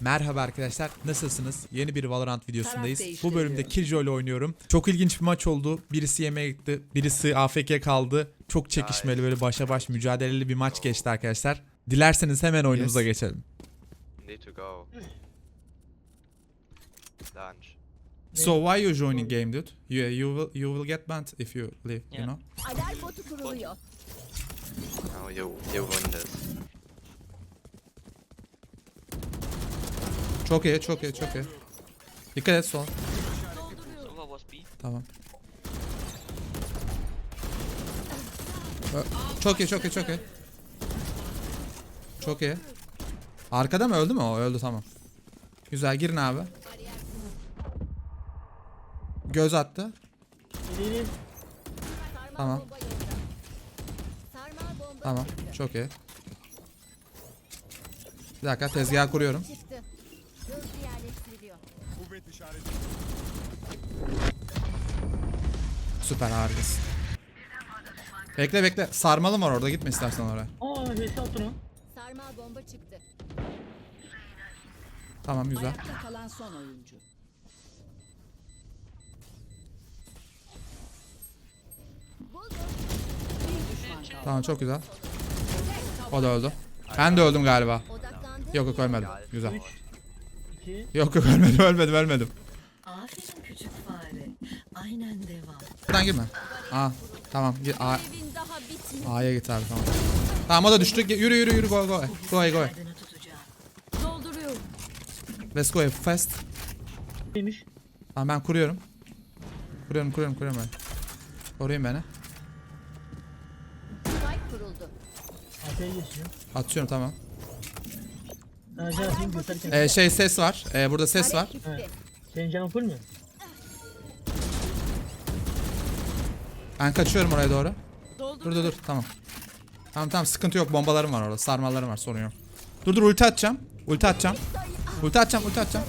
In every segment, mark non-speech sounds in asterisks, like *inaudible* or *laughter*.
Merhaba arkadaşlar nasılsınız? Yeni bir Valorant videosundayız. Bu bölümde Killjoy ile oynuyorum. Çok ilginç bir maç oldu. Birisi yemeğe gitti, birisi AFK kaldı. Çok çekişmeli böyle başa baş mücadeleli bir maç geçti arkadaşlar. Dilerseniz hemen oyunumuza geçelim. Need to go. Lunch. So why you joining game dude? You, you will you will get banned if you leave, you know? Alarm botu kuruluyor. No, you you win this. Çok iyi, çok iyi, çok iyi. Dikkat et sol. Tamam. Çok iyi, çok iyi, çok iyi. Çok iyi. Arkada mı öldü mü o? Öldü tamam. Güzel girin abi. Göz attı. Tamam. Tamam. Çok iyi. Bir dakika tezgah kuruyorum. Süper harikasın. Bekle bekle. Sarmalım var orada gitme istersen oraya. Aa VS attın o. Sarmal bomba çıktı. Tamam güzel. Ayakta kalan son oyuncu. Tamam çok güzel. O da öldü. Ben de öldüm galiba. Yok yok ölmedim. Güzel. 2 Yok yok ölmedim ölmedim ölmedim. Aferin küçük fare. Aynen devam. Buradan girme. Aa tamam gir A. A'ya git abi tamam. Tamam o da düştü. Yürü yürü yürü go go. Go away, go. away. Dolduruyorum. Let's go fast. neymiş? Tamam ben kuruyorum. Kuruyorum kuruyorum kuruyorum ben. Koruyun beni. Spike kuruldu. AP'ye geçiyor. Atıyorum tamam. Gösterken. Ee, şey ses var. Ee, burada ses var. Evet. Senin canın full mü? Ben kaçıyorum oraya doğru. Dur dur dur tamam. Tamam tamam sıkıntı yok bombalarım var orada sarmallarım var sorun yok. Dur dur ulti atacağım. Ulti atacağım. Ulti atacağım ulti atacağım.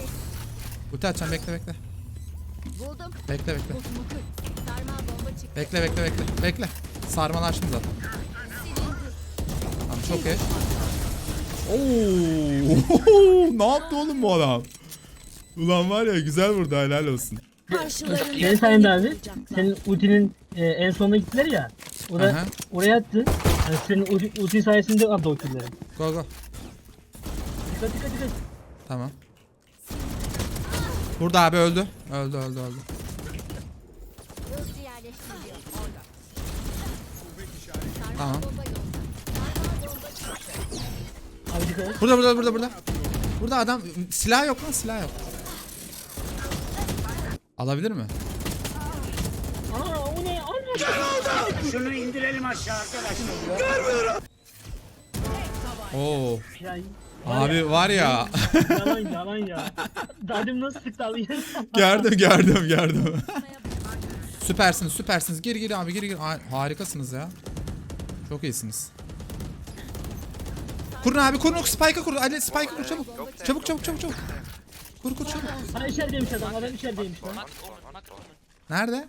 Ulti atacağım bekle bekle. Buldum. Bekle bekle. Bekle bekle bekle. Bekle. Sarmalar şimdi zaten. Tamam çok iyi. Oo, *laughs* ne yaptı oğlum bu adam? Ulan var ya güzel vurdu helal olsun. Senin sayende abi. Senin ultinin e, en sonuna gittiler ya. Oraya, Aha. oraya attı. Yani senin ulti sayesinde aldı o killleri. Go go. Dikkat dikkat dikkat. Tamam. Burada abi öldü. Öldü öldü öldü. Tamam. Burada burada burada burada. Burada adam silah yok lan silah yok. Alabilir mi? Aa o ne? Alma. Oo. Ya, Abi var ya. yalan *laughs* yalan ya. Dadım nasıl sıktı abi? *laughs* gördüm gördüm gördüm. süpersiniz süpersiniz. Gir gir abi gir gir. Ha- harikasınız ya. Çok iyisiniz. Kurun abi kurun spike'ı kurun. Ali spike'ı kur çabuk. Çabuk çabuk çabuk çabuk. Kur kur çabuk. ha içerideymiş adam. Adam içerideymiş lan. Nerede?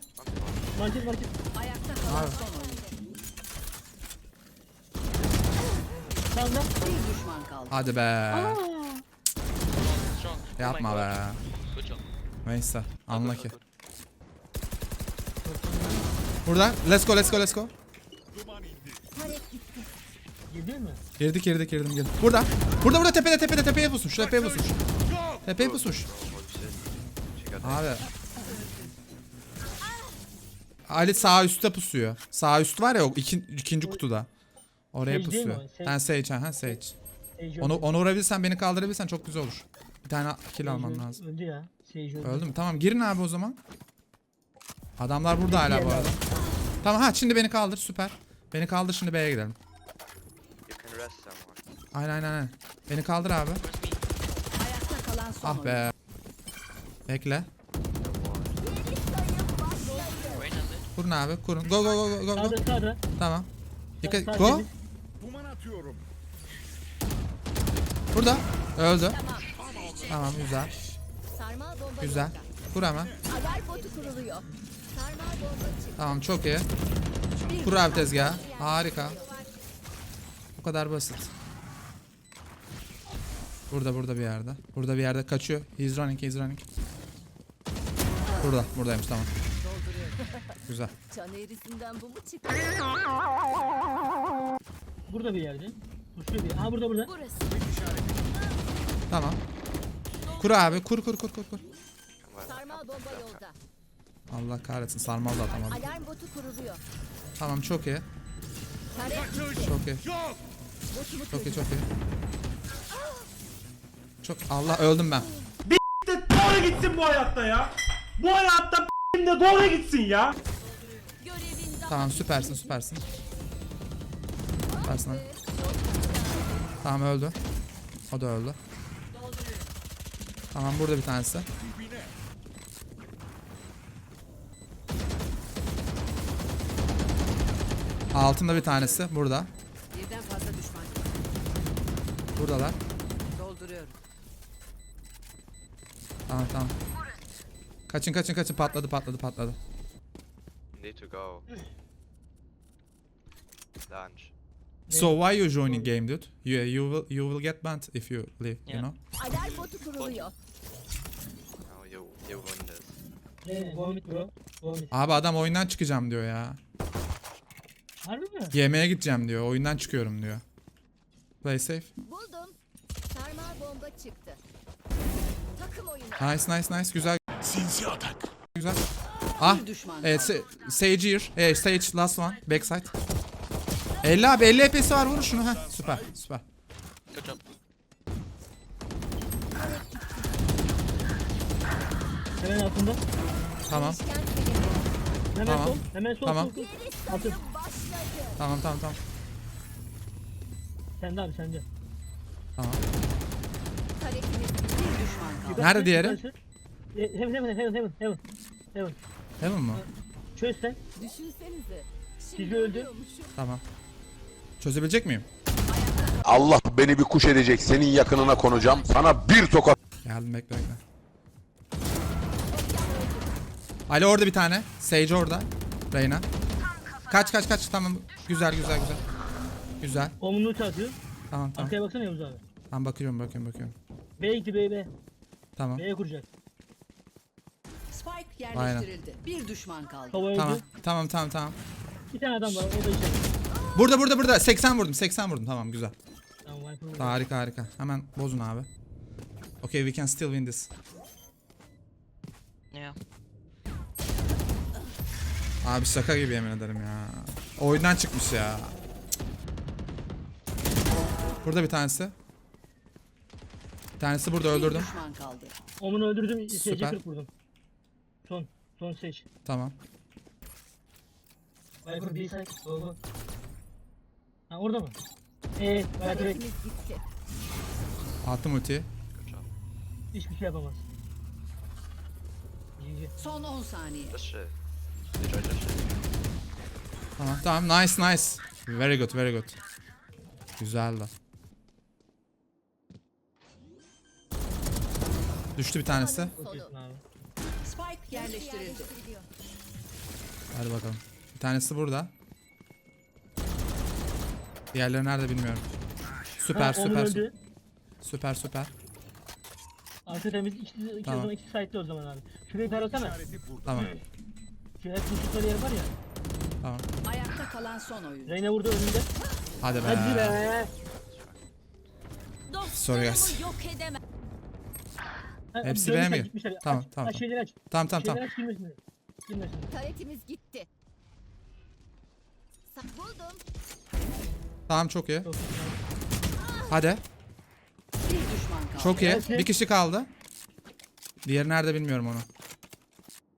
Market market. Ayakta kalan son. Sağında. Bir düşman kaldı. Hadi be. Strong. Yapma be. Neyse. Anla ki. Burada. Let's go let's go let's go. Girdin mi? Girdik girdik girdim girdim. Burada. Burada burada tepede tepede tepeye pusmuş. Tepeye pusmuş. Tepeye pusmuş. Abi. Ali sağ üstte pusuyor. Sağ üst var ya o iki, ikinci kutuda. Oraya Sage değil mi pusuyor. Sage. Ha Sage ha Sage. Sage Onu onu vurabilsen beni kaldırabilsen çok güzel olur. Bir tane kill öldü- lazım. Öldü ya. Sage öldü. Öldü mü? Tamam girin abi o zaman. Adamlar burada hala bu arada. Tamam ha şimdi beni kaldır süper. Beni kaldır şimdi B'ye gidelim. Aynen aynen aynen. Beni kaldır abi. Ayakta kalan son Ah be. Bekle. Kurun abi kurun. Go go go go go. Sağda sağda. Tamam. Dikkat go. temiz. Burada. Öldü. Tamam güzel. Sarmal bomba Güzel. yolda. Kur hemen. Alarm botu kuruluyor. Sarmal bomba. Tamam çok iyi. Kur abi tezgahı. Harika. Bu kadar basit. Burada burada bir yerde. Burada bir yerde kaçıyor. He's running, he's running. Burada, buradaymış tamam. Güzel. *laughs* Çan eğrisinden bu mu çıktı? Burada bir yerde. Koşuyor bir. Ha burada burada. Burası. Tamam. Kur abi, kur kur kur kur kur. Sarmal bomba yolda. Allah kahretsin sarmal da atamadım. Alarm botu kuruluyor. Tamam çok iyi. Çok iyi. Çok iyi çok iyi. Çok Allah öldüm ben. doğru gitsin bu hayatta ya. Bu hayatta de doğru gitsin ya. Tamam süpersin süpersin. Süpersin. Tamam öldü. O da öldü. Tamam burada bir tanesi. Altında bir tanesi burada. Birden fazla düşman. Buradalar. Dolduruyorum. Tamam tamam. Kaçın kaçın kaçın patladı patladı patladı. Need to go. Launch. So why you joining game dude? You you will you will get banned if you leave, you Yeah. know? alarm botu kuruluyor. Now you you win this. Ne? Bro. Abi adam oyundan çıkacağım diyor ya. Harbi mi? Yemeğe gideceğim diyor. Oyundan çıkıyorum diyor. Play safe. Buldum. Sarmal bomba çıktı. Nice nice nice. Güzel. Sinsi atak. Güzel. Ah. Evet. Sa- Sage here. Evet, Sage last one. Backside. 50 abi 50 HP'si var vur şunu ha. Süper süper. Job. Hemen altında. Tamam. Hemen Tamam. sol. Hemen sol. Tamam. sol, sol. Atın. tamam tamam tamam. Sende abi sende. Tamam. Tarekimiz Nerede diğeri? yukarısı. Heaven heaven heaven heaven heaven. Heaven. Heaven mı? Çöz sen. Düşünsenize. Bizi öldü. Tamam. Çözebilecek miyim? Allah beni bir kuş edecek. Senin yakınına konacağım. Sana bir tokat Geldim bekle bekle. Ali orada bir tane. Sage orada. Reyna. Kaç kaç kaç tamam. Güzel güzel güzel. Güzel. Omunu atıyor. Tamam tamam. Arkaya baksana Yavuz abi. Tamam bakıyorum bakıyorum bakıyorum. B gitti B B. Tamam. B'ye kuracak. Spike yerleştirildi. Bir düşman kaldı. Öldü. Tamam. Tamam tamam tamam. Bir tane adam var. O da işte. Burada burada burada 80 vurdum 80 vurdum tamam güzel. Tamam Viper vurdu. Harika harika. Hemen bozun abi. Okay we can still win this. Yeah. Abi şaka gibi yemin ederim ya. Oyundan çıkmış ya. Burada bir tanesi. Tanesi burada öldürdüm. düşman kaldı. Omunu öldürdüm. SC Süper. 40 vurdum. Son. Son seç. Tamam. Viper B side. Go. Ha orada mı? Eee Viper gitti. Attım ultiyi. Hiçbir şey yapamaz. GG. Son 10 saniye. Tamam tamam nice nice. Very good very good. Güzeldi. Düştü bir tanesi. Abi. Spike yerleştirildi. Hadi bakalım. Bir tanesi burada. Diğerleri nerede bilmiyorum. Süper Ha, Omun süper öldü. süper süper süper. Arka temiz. İkisi, ikisi Tamam. o zaman ikisi side'de o zaman abi. Şurayı tarasana. Tamam Şu hep tuttukları yer var ya. tamam. Ayakta kalan son oyun. Reyna vurdu önünde. Hadi be. Hadi be. Sorry guys. Yok. Hepsi B'ye mi? Tamam, tamam, şeyleri aç. Tamam tamam Şeyleri tamam. aç girmesin. Girmesin. Tarekimiz gitti. Sa- Buldum. Tamam çok iyi. Çok iyi. Hadi. Bir düşman kaldı. Çok iyi. Gelsin. Bir kişi kaldı. Diğeri nerede bilmiyorum onu.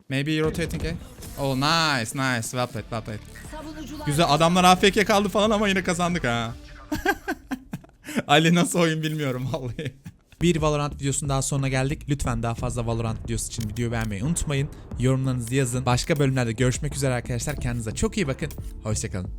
Maybe rotating A. Oh nice nice. Well played well played. Savunucular Güzel adamlar AFK kaldı falan ama yine kazandık ha. *laughs* Ali nasıl oyun bilmiyorum vallahi. Bir Valorant videosunun daha sonuna geldik. Lütfen daha fazla Valorant videosu için video beğenmeyi unutmayın. Yorumlarınızı yazın. Başka bölümlerde görüşmek üzere arkadaşlar. Kendinize çok iyi bakın. Hoşçakalın.